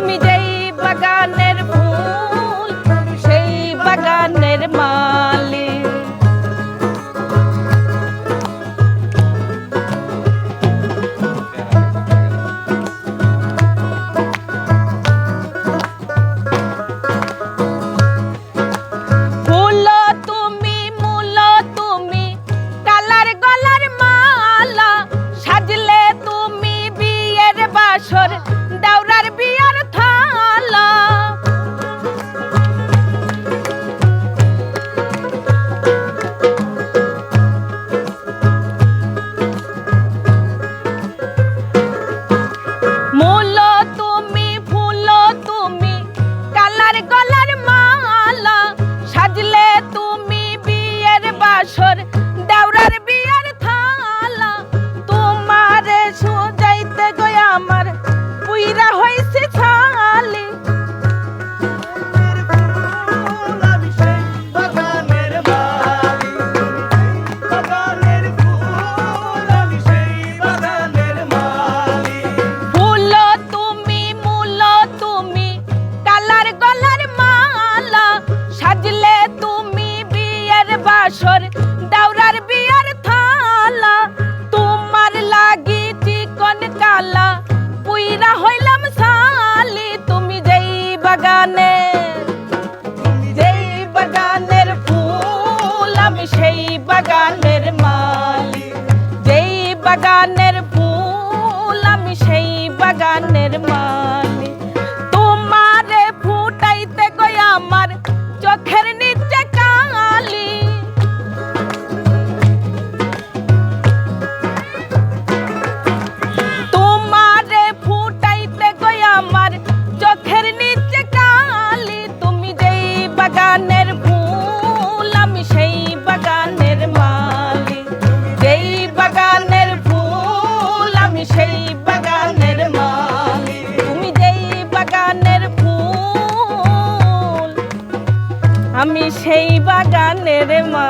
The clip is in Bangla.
don't গোলামি সেই বাগানের মালিক। আমি সেই বাগানের মা।